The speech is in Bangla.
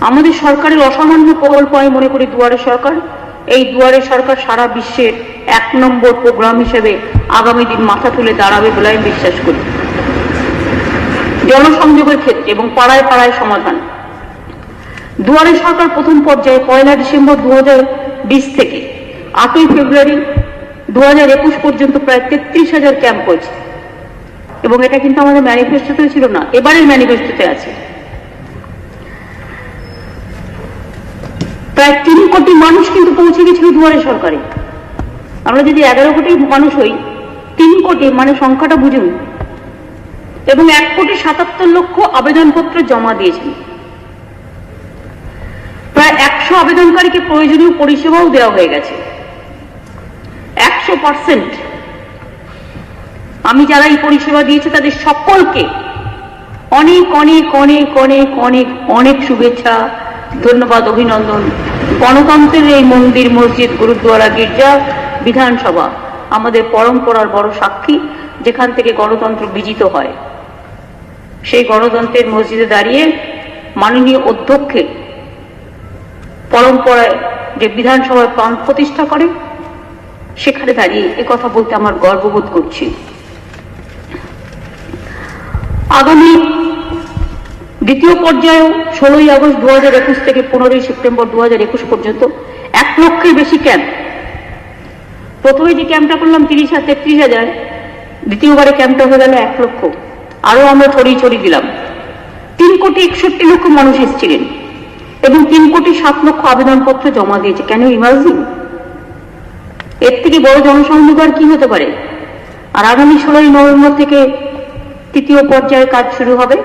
আমাদের সরকারের অসামান্য প্রকল্প আমি মনে করি দুয়ারে সরকার। এই দুয়ারে সরকার সারা বিশ্বের এক নম্বর প্রোগ্রাম হিসেবে আগামী দিন মাথা তুলে দাঁড়াবে বলে আমি বিশ্বাস করি। জনসংযোগের ক্ষেত্রে এবং পাড়ায় পাড়ায় সমাধান। দুয়ারে সরকার প্রথম পর্যায়ে পয়লা ডিসেম্বর দু হাজার বিশ থেকে আটই ফেব্রুয়ারি দু হাজার একুশ পর্যন্ত প্রায় তেত্রিশ হাজার ক্যাম্প হয়েছে। এবং এটা কিন্তু আমাদের ম্যানিফেস্টোতে ছিল না, এবারের ম্যানিফেস্টোতে আছে। প্রায় তিন কোটি মানুষ কিন্তু পৌঁছে গেছিল দুয়ারে সরকারে। আমরা যদি এগারো কোটি মানুষ হই, তিন কোটি মানে সংখ্যাটা বুঝুন এবং এক কোটি সাতাত্তর লক্ষ আবেদনপত্র জমা দিয়েছেন। প্রায় একশো আবেদনকারীকে প্রয়োজনীয় পরিষেবাও দেওয়া হয়ে গেছে। একশো পার্সেন্ট। আমি যারা এই পরিষেবা দিয়েছে, তাদের সকলকে অনেক অনেক অনেক অনেক অনেক অনেক শুভেচ্ছা ধন্যবাদ, অভিনন্দন। গণতন্ত্রের এই মন্দির, মসজিদ গুরুদ্বারা গির্জা, বিধানসভা আমাদের পরম্পরার বড় সাক্ষী, যেখান থেকে গণতন্ত্র বিজিত হয়। সেই গণতন্ত্রের মসজিদে দাঁড়িয়ে মাননীয় অধ্যক্ষের পরম্পরায় যে বিধানসভায় প্রাণ প্রতিষ্ঠা করে, সেখানে দাঁড়িয়ে কথা বলতে আমার গর্ববোধ করছি। আগামী দ্বিতীয় পর্যায়েও ষোলোই আগস্ট দু হাজার একুশ থেকে পনেরোই সেপ্টেম্বর দু হাজার একুশ পর্যন্ত এক লক্ষের বেশি ক্যাম্প প্রথমে যে ক্যাম্পটা করলাম তিরিশ হাজার তেত্রিশ হাজার, দ্বিতীয়বারে ক্যাম্পটা হয়ে গেল এক লক্ষ। আরও আমরা ছড়িয়ে ছড়িয়ে দিলাম। তিন কোটি একষট্টি লক্ষ মানুষ এসেছিলেন এবং তিন কোটি সাত লক্ষ আবেদনপত্র জমা দিয়েছে। কেন ইমার্জিং? এর থেকে বড় জনসংযোগ আর কি হতে পারে? আর আগামী ষোলোই নভেম্বর থেকে তৃতীয় পর্যায়ের কাজ শুরু হবে।